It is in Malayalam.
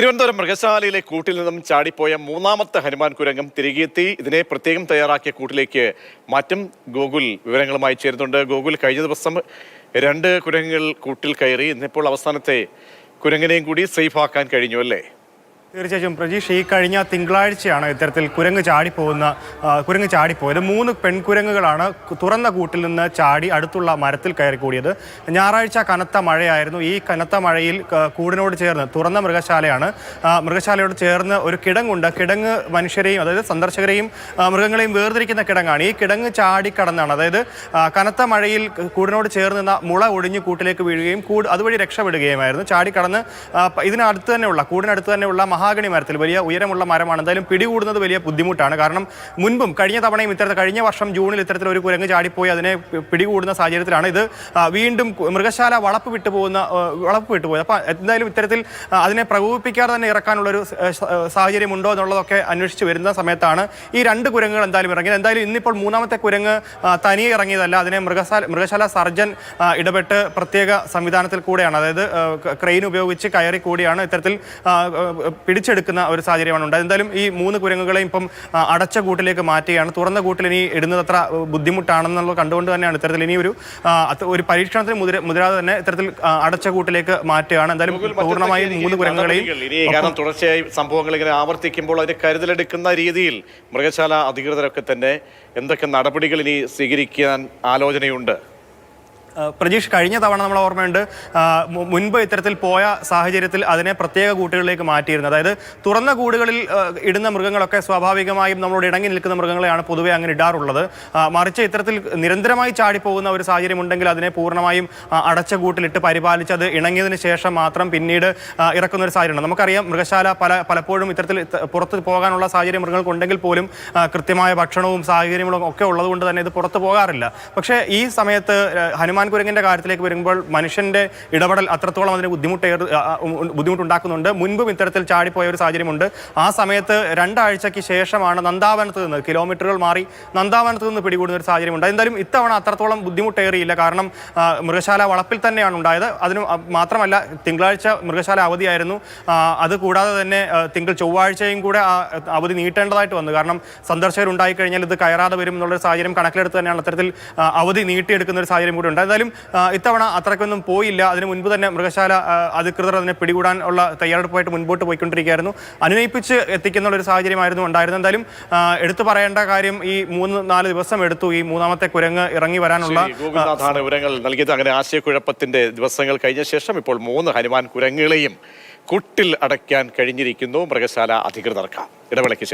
തിരുവനന്തപുരം മൃഗശാലയിലെ കൂട്ടിൽ നിന്നും ചാടിപ്പോയ മൂന്നാമത്തെ ഹനുമാൻ കുരങ്ങം തിരികെ എത്തി ഇതിനെ പ്രത്യേകം തയ്യാറാക്കിയ കൂട്ടിലേക്ക് മാറ്റും ഗോകുൽ വിവരങ്ങളുമായി ചേരുന്നുണ്ട്. ഗോകുൽ കഴിഞ്ഞ ദിവസം രണ്ട് കുരങ്ങുകൾ കൂട്ടിൽ കയറി. ഇന്നിപ്പോൾ അവസാനത്തെ കുരങ്ങിനെയും കൂടി സേഫ് ആക്കാൻ കഴിഞ്ഞു അല്ലേ? തീർച്ചയായും പ്രജീഷ് ഈ കഴിഞ്ഞ തിങ്കളാഴ്ചയാണ് ഇത്തരത്തിൽ കുരങ്ങ് ചാടിപ്പോകുന്ന കുരങ്ങ് ചാടിപ്പോയത്. മൂന്ന് പെൺകുരങ്ങുകളാണ് തുറന്ന കൂട്ടിൽ നിന്ന് ചാടി അടുത്തുള്ള മരത്തിൽ കയറി കൂടിയത് ഞായറാഴ്ച കനത്ത മഴയായിരുന്നു. ഈ കനത്ത മഴയിൽ കൂടിനോട് ചേർന്ന് തുറന്ന മൃഗശാലയാണ്. മൃഗശാലയോട് ചേർന്ന് ഒരു കിടങ്ങുണ്ട്. കിടങ്ങ് മനുഷ്യരെയും അതായത് സന്ദർശകരെയും മൃഗങ്ങളെയും വേർതിരിക്കുന്ന കിടങ്ങാണ്. ഈ കിടങ്ങ് ചാടി കടന്നാണ്. അതായത് കനത്ത മഴയിൽ കൂടിനോട് ചേർന്ന് മുള ഒടിഞ്ഞ് കൂട്ടിലേക്ക് വീഴുകയും കൂട് അതുവഴി രക്ഷപ്പെടുകയുമായിരുന്നു. ചാടിക്കടന്ന് ഇതിനടുത്ത് തന്നെയുള്ള കൂടിനടുത്ത് തന്നെയുള്ള മഹാഗണി മരത്തിൽ. വലിയ ഉയരമുള്ള മരമാണ്. എന്തായാലും പിടികൂടുന്നത് വലിയ ബുദ്ധിമുട്ടാണ്. കാരണം മുൻപും കഴിഞ്ഞ തവണയും ഇത്തരത്തിൽ കഴിഞ്ഞ വർഷം ജൂണിൽ ഇത്തരത്തിൽ ഒരു കുരങ്ങ് ചാടിപ്പോയി. അതിനെ പിടികൂടുന്ന സാഹചര്യത്തിലാണ് ഇത്. വീണ്ടും മൃഗശാല വളപ്പ് വിട്ടുപോകുന്ന വളപ്പ് വിട്ടുപോയത് അപ്പോൾ എന്തായാലും ഇത്തരത്തിൽ അതിനെ പ്രകോപിപ്പിക്കാതെ തന്നെ ഇറക്കാനുള്ള ഒരു സാഹചര്യം ഉണ്ടോ എന്നുള്ളതൊക്കെ അന്വേഷിച്ച് വരുന്ന സമയത്താണ് ഈ രണ്ട് കുരങ്ങുകൾ എന്തായാലും ഇറങ്ങിയത്. എന്തായാലും ഇന്നിപ്പോൾ മൂന്നാമത്തെ കുരങ്ങ് തനിയെ ഇറങ്ങിയതല്ല. അതിനെ മൃഗശാല മൃഗശാല സർജൻ ഇടപെട്ട് പ്രത്യേക സംവിധാനത്തിൽ കൂടെയാണ്. അതായത് ക്രെയിൻ ഉപയോഗിച്ച് കയറി കൂടിയാണ് ഇത്തരത്തിൽ പിടിച്ചെടുക്കുന്ന ഒരു സാഹചര്യമാണ് ഉണ്ടായത്. എന്തായാലും ഈ മൂന്ന് കുരങ്ങുകളെയും ഇപ്പം അടച്ച കൂട്ടിലേക്ക് മാറ്റുകയാണ്. തുറന്ന കൂട്ടിൽ ഇനി ഇടുന്നത് അത്ര ബുദ്ധിമുട്ടാണെന്നുള്ളത് കണ്ടുകൊണ്ട് തന്നെയാണ് ഇത്തരത്തിൽ ഇനി ഒരു ഒരു പരീക്ഷണത്തിന് മുതിര മുതിരാതെ തന്നെ ഇത്തരത്തിൽ അടച്ച കൂട്ടിലേക്ക് മാറ്റുകയാണ്. എന്തായാലും പൂർണമായും മൂന്ന് കുരങ്ങുകളെയും കാരണം തുടർച്ചയായി സംഭവങ്ങൾ ഇങ്ങനെ ആവർത്തിക്കുമ്പോൾ അതിന് കരുതലെടുക്കുന്ന രീതിയിൽ മൃഗശാല അധികൃതരൊക്കെ തന്നെ എന്തൊക്കെ നടപടികൾ ഇനി സ്വീകരിക്കാൻ ആലോചനയുണ്ട്? പ്രജീഷ് കഴിഞ്ഞ തവണ നമ്മൾ ഓർമ്മയുണ്ട് മുൻപ് ഇത്തരത്തിൽ പോയ സാഹചര്യത്തിൽ അതിനെ പ്രത്യേക കൂട്ടുകളിലേക്ക് മാറ്റിയിരുന്നു അതായത് തുറന്ന കൂടുകളിൽ ഇടുന്ന മൃഗങ്ങളൊക്കെ സ്വാഭാവികമായും നമ്മളോട് ഇണങ്ങി നിൽക്കുന്ന മൃഗങ്ങളെയാണ് പൊതുവെ അങ്ങനെ ഇടാറുള്ളത്. മറിച്ച് ഇത്തരത്തിൽ നിരന്തരമായി ചാടിപ്പോകുന്ന ഒരു സാഹചര്യം ഉണ്ടെങ്കിൽ അതിനെ പൂർണമായും അടച്ച കൂട്ടിലിട്ട് പരിപാലിച്ച് അത് ഇണങ്ങിയതിന് ശേഷം മാത്രം പിന്നീട് ഇറക്കുന്ന ഒരു സാഹചര്യമാണ് നമുക്കറിയാം മൃഗശാല പല പലപ്പോഴും ഇത്തരത്തിൽ പുറത്ത് പോകാനുള്ള സാഹചര്യം മൃഗങ്ങൾക്ക് ഉണ്ടെങ്കിൽ പോലും കൃത്യമായ ഭക്ഷണവും സാഹചര്യങ്ങളും ഒക്കെ ഉള്ളതുകൊണ്ട് തന്നെ ഇത് പുറത്ത് പോകാറില്ല. പക്ഷേ ഈ സമയത്ത് ആ, ഹനുമാൻ കുരങ്ങിന്റെ കാര്യത്തിലേക്ക് വരുമ്പോൾ മനുഷ്യന്റെ ഇടപെടൽ അത്രത്തോളം അതിന് ഉം, ബുദ്ധിമുട്ടുണ്ടാക്കുന്നുണ്ട്. മുൻപും ഇത്തരത്തിൽ ചാടിപ്പോയ ഒരു സാഹചര്യമുണ്ട്. ആ സമയത്ത് രണ്ടാഴ്ചയ്ക്ക് ശേഷമാണ് നന്ദാവനത്ത് നിന്ന് കിലോമീറ്ററുകൾ മാറി നന്ദാവനത്ത് നിന്ന് പിടികൂടുന്ന ഒരു സാഹചര്യമുണ്ട്. എന്തായാലും ഇത്തവണ അത്രത്തോളം ബുദ്ധിമുട്ടേറിയില്ല. കാരണം മൃഗശാല വളപ്പിൽ തന്നെയാണ് ഉണ്ടായത്. അതിന് മാത്രമല്ല തിങ്കളാഴ്ച മൃഗശാല അവധിയായിരുന്നു. അതുകൂടാതെ അത് കൂടാതെ തന്നെ തിങ്കൾ ചൊവ്വാഴ്ചയും കൂടെ അവധി നീട്ടേണ്ടതായിട്ട് വന്നു. കാരണം സന്ദർശകർ ഉണ്ടായി കഴിഞ്ഞാൽ ഇത് കയറാതെ വരും എന്നുള്ളൊരു സാഹചര്യം കണക്കിലെടുത്ത് തന്നെയാണ് അത്തരത്തിൽ അവധി നീട്ടിയെടുക്കുന്ന ഒരു സാഹചര്യം കൂടി ഉണ്ട് എന്തായാലും ആ, ഇത്തവണ അത്രയ്ക്കൊന്നും പോയില്ല. അതിന് മുൻപ് തന്നെ മൃഗശാല അധികൃതർ അതിനെ പിടികൂടാൻ ഉള്ള തയ്യാറെടുപ്പായിട്ട് മുൻപോട്ട് പോയിക്കൊണ്ടിരിക്കുകയായിരുന്നു. അനുനയിപ്പിച്ച് എത്തിക്കുന്ന ഒരു സാഹചര്യമായിരുന്നു ഉണ്ടായിരുന്നത്. എന്തായാലും എടുത്തു പറയേണ്ട കാര്യം ഈ മൂന്ന് നാല് ദിവസം എടുത്തു ഈ മൂന്നാമത്തെ കുരങ്ങ് ഇറങ്ങി വരാനുള്ള വിവരങ്ങൾ നൽകിയത്. അങ്ങനെ ആശയക്കുഴപ്പത്തിന്റെ ദിവസങ്ങൾ കഴിഞ്ഞ ശേഷം ഇപ്പോൾ മൂന്ന് ഹനുമാൻ കുരങ്ങുകളെയും കുട്ടിൽ അടയ്ക്കാൻ കഴിഞ്ഞിരിക്കുന്നു മൃഗശാല അധികൃതർക്ക്. ഇടവേളയ്ക്ക്